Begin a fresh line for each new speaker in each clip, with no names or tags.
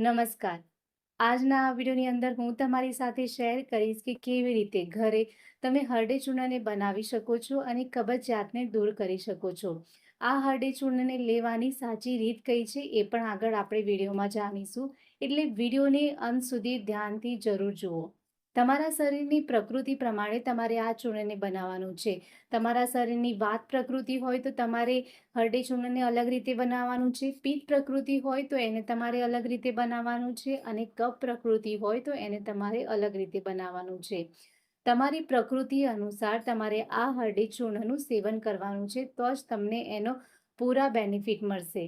નમસ્કાર. આજના વિડીયોની અંદર હું તમારી સાથે શેર કરીશ કે કેવી રીતે ઘરે તમે હરડે ચૂર્ણને બનાવી શકો છો અને કબજિયાતને દૂર કરી શકો છો. આ હરડે ચૂર્ણને લેવાની સાચી રીત કઈ છે એ પણ આગળ આપણે વિડીયોમાં જાણીશું. એટલે વિડીયોને અંત સુધી ધ્યાનથી જરૂર જુઓ. તમારા શરીરની પ્રકૃતિ પ્રમાણે તમારે આ ચૂર્ણને બનાવવાનું છે. તમારા શરીરની વાત પ્રકૃતિ હોય તો તમારે હરડે ચૂર્ણને અલગ રીતે બનાવવાનું છે. પિત્ત પ્રકૃતિ હોય તો એને તમારે અલગ રીતે બનાવવાનું છે અને કફ પ્રકૃતિ હોય તો એને તમારે અલગ રીતે બનાવવાનું છે. તમારી પ્રકૃતિ અનુસાર તમારે આ હરડે ચૂર્ણનું સેવન કરવાનું છે તો જ તમને એનો પૂરા બેનિફિટ મળશે.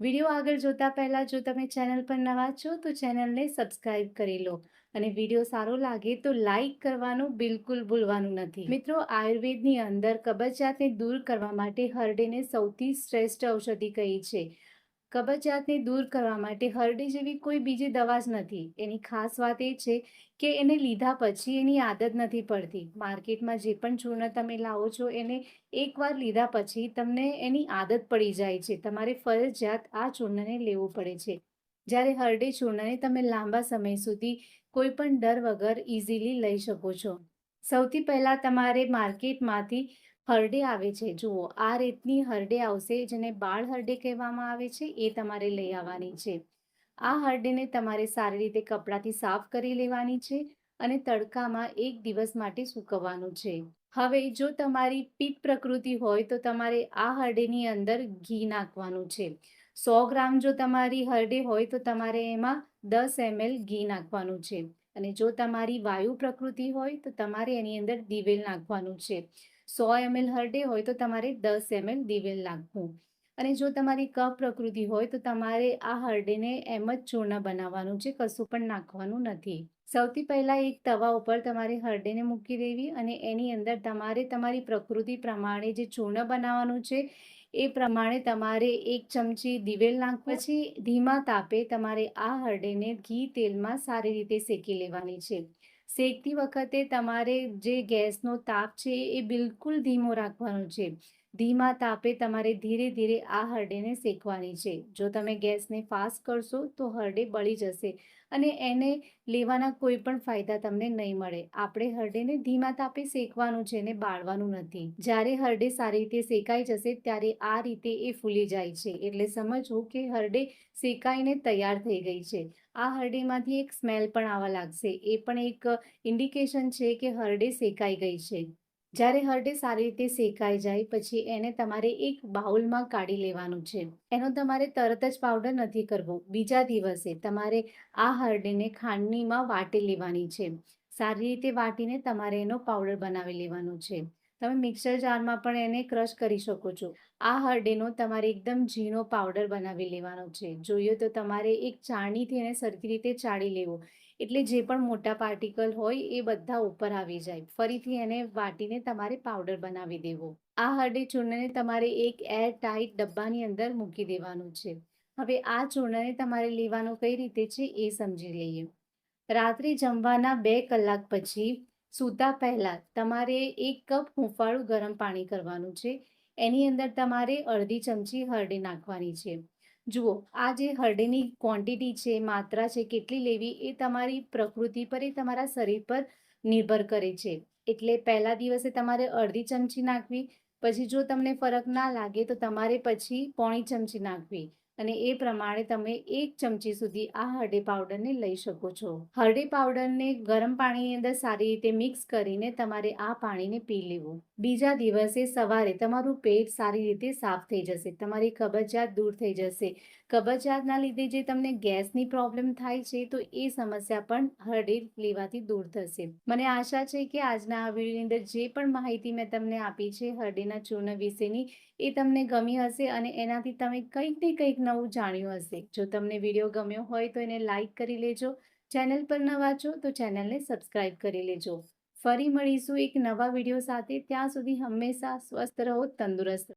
વીડિયો આગળ જોતા પહેલાં જો તમે ચેનલ પર નવા છો તો ચેનલને સબસ્ક્રાઈબ કરી લો. અને વીડિયો સારો લાગે તો લાઈક કરવાનું બિલકુલ ભૂલવાનું નથી. મિત્રો, આયુર્વેદની અંદર કબજિયાતને દૂર કરવા માટે હરડેને સૌથી શ્રેષ્ઠ ઔષધિ કહી છે? કબજિયાતને દૂર કરવા માટે હરડે જેવી કોઈ બીજી દવા જ નથી. એની ખાસ વાત એ છે કે એને લીધા પછી એની આદત નથી પડતી. માર્કેટમાં જે પણ ચૂર્ણ તમે લાવો છો, એને એકવાર લીધા પછી તમને એની આદત પડી જાય છે. તમારે ફરજિયાત આ ચૂર્ણને લેવું પડે છે. જ્યારે હરડે ચૂર્ણને તમે લાંબા સમય સુધી કોઈ પણ ડર વગર ઇઝીલી લઈ શકો છો. સૌથી પહેલાં તમારે માર્કેટમાંથી હરડે આવે છે. જુઓ, આ રીતની હરડે આવશે જેને બાળ હરડે કહેવામાં આવે છે, એ તમારે લઈ આવવાની છે. આ હરડેને તમારે સારી રીતે કપડાથી સાફ કરી લેવાની છે અને તડકામાં એક દિવસ માટે સૂકવવાનું છે. હવે જો તમારી પિત્ત પ્રકૃતિ હોય તો તમારે આ હરડેની અંદર ઘી નાખવાનું છે. સો ગ્રામ જો તમારી હરડે હોય તો તમારે એમાં દસ એમએલ ઘી નાખવાનું છે. અને જો તમારી વાયુ પ્રકૃતિ હોય તો તમારે એની અંદર દિવેલ નાખવાનું છે. સો એમએલ હરડે હોય તો તમારે દસ એમએલ દિવેલ નાખવું. અને જો તમારી કફ પ્રકૃતિ હોય તો તમારે આ હરડેને એમ જ ચૂર્ણ બનાવવાનું છે, કશું પણ નાખવાનું નથી. સૌથી પહેલાં એક તવા ઉપર તમારે હરડેને મૂકી દેવી અને એની અંદર તમારે તમારી પ્રકૃતિ પ્રમાણે જે ચૂર્ણ બનાવવાનું છે એ પ્રમાણે તમારે એક ચમચી દિવેલ નાખ પછી ધીમા તાપે તમારે આ હરડેને ઘી તેલમાં સારી રીતે શેકી લેવાની છે. શેકતી વખતે તમારે જે ગેસનો તાપ છે એ બિલકુલ ધીમો રાખવાનો છે. ધીમા તાપે તમારે ધીરે ધીરે આ હરડેને શેકવાની છે. જો તમે ગેસને ફાસ્ટ કરશો તો હરડે બળી જશે અને એને લેવાના કોઈ પણ ફાયદા તમને નહીં મળે. આપણે હરડેને ધીમા તાપે શેકવાનું છે ને બાળવાનું નથી. જ્યારે હરડે સારી રીતે શેકાઈ જશે ત્યારે આ રીતે એ ફૂલી જાય છે. એટલે સમજવું કે હરડે શેકાઈને તૈયાર થઈ ગઈ છે. આ હરડેમાંથી એક સ્મેલ પણ આવવા લાગશે. એ પણ એક ઇન્ડિકેશન છે કે હરડે શેકાઈ ગઈ છે. જ્યારે હરડે સારી રીતે શેકાઈ જાય, પછી એને તમારે એક બાઉલમાં કાઢી લેવાનું છે. એનો તમારે તરત જ પાવડર નથી કરવો. બીજા દિવસે તમારે આ હરડેને ખાંડનીમાં વાટી લેવાની છે. સારી રીતે વાટીને તમારે એનો પાવડર બનાવી લેવાનો છે. તમે મિક્સર જારમાં પણ એને ક્રશ કરી શકો છો. આ હરડેનો તમારે એકદમ ઝીણો પાવડર બનાવી લેવાનો છે. જોઈએ તો તમારે એક ચાળણીથી એને સરખી રીતે ચાળી લેવો. એટલે જે પણ મોટા પાર્ટિકલ હોય એ બધા ઉપર આવી જાય. ફરીથી એને વાટીને તમારે પાવડર બનાવી દેવો. આ હરડે ચૂર્ણને તમારે એક એર ટાઈટ ડબ્બાની અંદર મૂકી દેવાનું છે. હવે આ ચૂર્ણને તમારે લેવાનું કઈ રીતે છે એ સમજી લઈએ. રાત્રે જમવાના બે કલાક પછી સૂતા પહેલાં તમારે એક કપ હુંફાળું ગરમ પાણી કરવાનું છે. એની અંદર તમારે અડધી ચમચી હરડી નાખવાની છે. જુઓ, આ જે હળદીની ક્વોન્ટિટી છે, માત્રા છે, કેટલી લેવી, એ તમારી પ્રકૃતિ પર, એ તમારા શરીર પર નિર્ભર કરે છે. એટલે પહેલા દિવસે તમારે અડધી ચમચી નાખવી, પછી જો તમને ફરક ના લાગે, તો તમારે પછી પોણી ચમચી નાખવી. અને એ પ્રમાણે તમે એક ચમચી સુધી આ હરડી પાવડરને લઈ શકો છો. હળદી પાવડરને ગરમ પાણીની અંદર સારી રીતે મિક્સ કરીને તમારે આ પાણીને પી લેવું. બીજા દિવસે સવારે તમારું પેટ સારી રીતે સાફ થઈ જશે. તમારી કબજિયાત દૂર થઈ જશે. કબજિયાતના લીધે જે તમને ગેસની પ્રોબ્લેમ થાય છે, તો એ સમસ્યા પણ હરડી લેવાથી દૂર થશે. મને આશા છે કે આજના આ વિડીયોની અંદર જે પણ માહિતી મેં તમને આપી છે, હરડીના ચૂર્ણ વિશેની, એ તમને ગમી હશે અને એનાથી તમે કંઈક ને કંઈક નવું જાણ્યું હશે. જો તમને વીડિયો ગમ્યો હોય તો એને લાઇક કરી લેજો. ચેનલ પર નવા છો તો ચેનલને સબસ્ક્રાઇબ કરી લેજો. ફરી મળીશું એક નવા વીડિયો સાથે. ત્યાં સુધી હંમેશા સ્વસ્થ રહો, તંદુરસ્ત